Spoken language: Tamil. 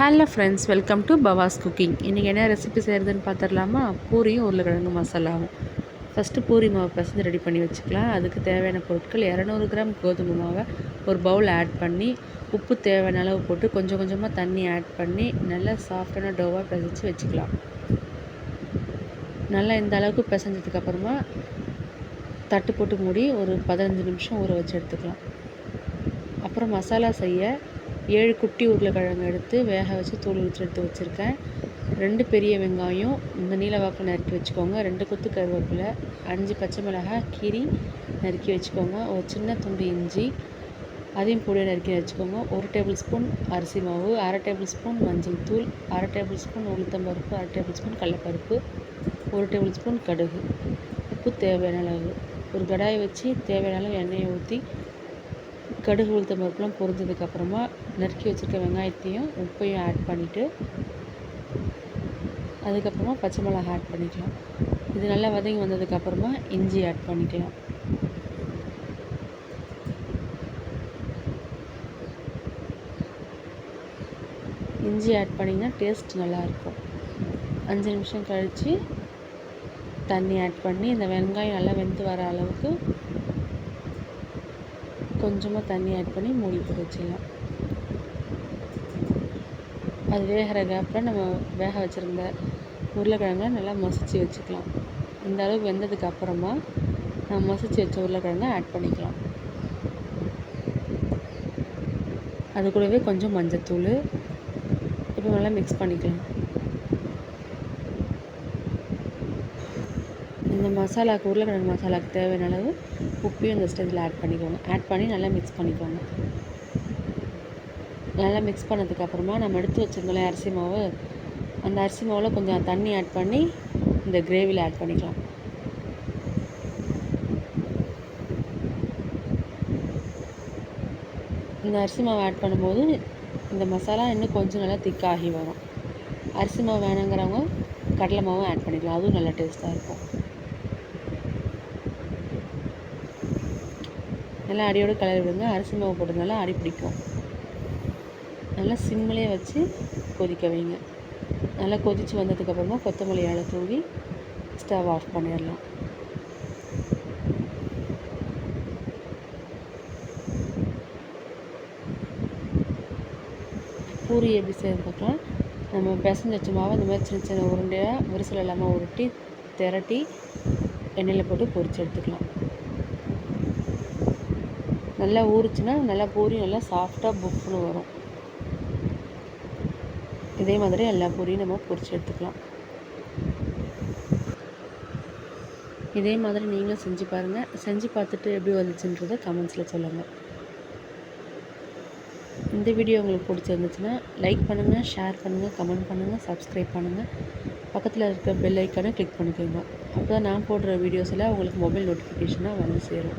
Hello friends welcome to Bava's cooking இன்றைக்கி என்ன ரெசிபி செய்கிறதுன்னு பார்த்துடலாமா? பூரியும் உருளைக்கிழங்கு மசாலாவும். ஃபஸ்ட்டு பூரி மாவு பசந்து ரெடி பண்ணி வச்சுக்கலாம். அதுக்கு தேவையான பொருட்கள் இரநூறு கிராம் கோதுமை மாவை ஒரு பவுல் ஆட் பண்ணி உப்பு தேவையான அளவு போட்டு கொஞ்சம் கொஞ்சமாக தண்ணி ஆட் பண்ணி நல்லா சாஃப்டான டோவாக பிசைச்சு வச்சுக்கலாம். நல்லா இந்த அளவுக்கு பிசைஞ்சதுக்கப்புறமா தட்டு போட்டு மூடி ஒரு பதினஞ்சு நிமிஷம் ஊற வச்சு எடுத்துக்கலாம். அப்புறம் மசாலா செய்ய ஏழு குட்டி உருளைக்கிழங்கு எடுத்து வேக வச்சு தூள் ஊற்றி எடுத்து வச்சுருக்கேன். ரெண்டு பெரிய வெங்காயம் இந்த நீலவாக்கில் நறுக்கி வச்சுக்கோங்க. ரெண்டு கொத்து கருவேப்பிலை அஞ்சு பச்சை மிளகாய் கீரி நறுக்கி வச்சுக்கோங்க. ஒரு சின்ன துண்டு இஞ்சி அதையும் பொடியை நறுக்கி வச்சுக்கோங்க. ஒரு டேபிள் ஸ்பூன் அரிசி மாவு அரை டேபிள் ஸ்பூன் மஞ்சள் தூள் அரை டேபிள் ஸ்பூன் உளுத்தம்பருப்பு அரை டேபிள் ஸ்பூன் கடலப்பருப்பு ஒரு டேபிள் ஸ்பூன் கடுகு. உப்பு தேவையான அளவு. ஒரு கடாயை வச்சு தேவையான அளவு எண்ணெயை ஊற்றி கடுகு உளுத்தம் பருப்புலாம் பொரிஞ்சதுக்கப்புறமா நறுக்கி வச்சுருக்க வெங்காயத்தையும் உப்பையும் ஆட் பண்ணிவிட்டு அதுக்கப்புறமா பச்சை மிளகா ஆட் பண்ணிக்கலாம். இது நல்லா வதங்கி வந்ததுக்கப்புறமா இஞ்சி ஆட் பண்ணிக்கலாம். இஞ்சி ஆட் பண்ணிங்கன்னா டேஸ்ட் நல்லாயிருக்கும். அஞ்சு நிமிஷம் கழித்து தண்ணி ஆட் பண்ணி இந்த வெங்காயம் நல்லா வெந்து வர அளவுக்கு கொஞ்சமாக தண்ணி ஆட் பண்ணி மூடி போட்டு வச்சிடலாம். அது வேகிற கேப்பில் நம்ம வேக வச்சுருந்த உருளைக்கிழங்கை நல்லா மசிச்சு வச்சுக்கலாம். இந்த அளவுக்கு வெந்ததுக்கு அப்புறமா நம்ம மசிச்சு வச்ச உருளைக்கிழங்க ஆட் பண்ணிக்கலாம். அது கூடவே கொஞ்சம் மஞ்சத்தூள். இப்போ நல்லா மிக்ஸ் பண்ணிக்கலாம். இந்த மசாலாவுக்கு உருளைக்கிழங்கு மசாலாவுக்கு தேவையான அளவு உப்பையும் இந்த ஸ்டேஜில் ஆட் பண்ணிக்கோங்க. ஆட் பண்ணி நல்லா மிக்ஸ் பண்ணிக்கோங்க. நல்லா மிக்ஸ் பண்ணதுக்கப்புறமா நம்ம எடுத்து வச்சுருந்தோம் அரிசி மாவு அந்த அரிசி மாவில் கொஞ்சம் தண்ணி ஆட் பண்ணி இந்த கிரேவியில் ஆட் பண்ணிக்கலாம். இந்த அரிசி மாவு ஆட் பண்ணும்போது இந்த மசாலா இன்னும் கொஞ்சம் நல்லா திக்காகி வரும். அரிசி மாவு வேணுங்கிறவங்க கடலை மாவும் ஆட் பண்ணிக்கலாம். அதுவும் நல்லா டேஸ்ட்டாக இருக்கும். நல்லா அடியோடு கலரி விடுங்க. அரிசி மாவு போட்டதுனால அடி பிடிக்கும். நல்லா சிம்மிலே வச்சு கொதிக்க வைங்க. நல்லா கொதித்து வந்ததுக்கப்புறமா கொத்தமல்லி இலை தூவி ஸ்டவ் ஆஃப் பண்ணிடலாம். பூரி எப்படி செய்யறது பார்க்கலாம். நம்ம பிசைஞ்சு வச்ச மாவை இந்த மாதிரி சின்ன சின்ன உருண்டையாக விரிசல் இல்லாமல் உருட்டி திரட்டி எண்ணெயில் போட்டு பொரித்து எடுத்துக்கலாம். நல்லா ஊறுச்சுன்னா நல்லா பூரி நல்லா சாஃப்டாக புஃப்னு வரும். இதே மாதிரி எல்லா பூரியும் நம்ம பொரிச்சு எடுத்துக்கலாம். இதே மாதிரி நீங்களும் செஞ்சு பாருங்கள் செஞ்சு பார்த்துட்டு எப்படி வந்துச்சுன்றதை கமெண்ட்ஸில் சொல்லுங்கள் இந்த வீடியோ உங்களுக்கு பிடிச்சிருந்துச்சுன்னா லைக் பண்ணுங்கள் ஷேர் பண்ணுங்கள் கமெண்ட் பண்ணுங்கள் சப்ஸ்கிரைப் பண்ணுங்கள் பக்கத்தில் இருக்க பெல் ஐக்கானை கிளிக் பண்ணிக்கோங்க. அப்போ தான் நான் போடுற வீடியோஸில் உங்களுக்கு மொபைல் நோட்டிஃபிகேஷனாக வந்து சேரும்.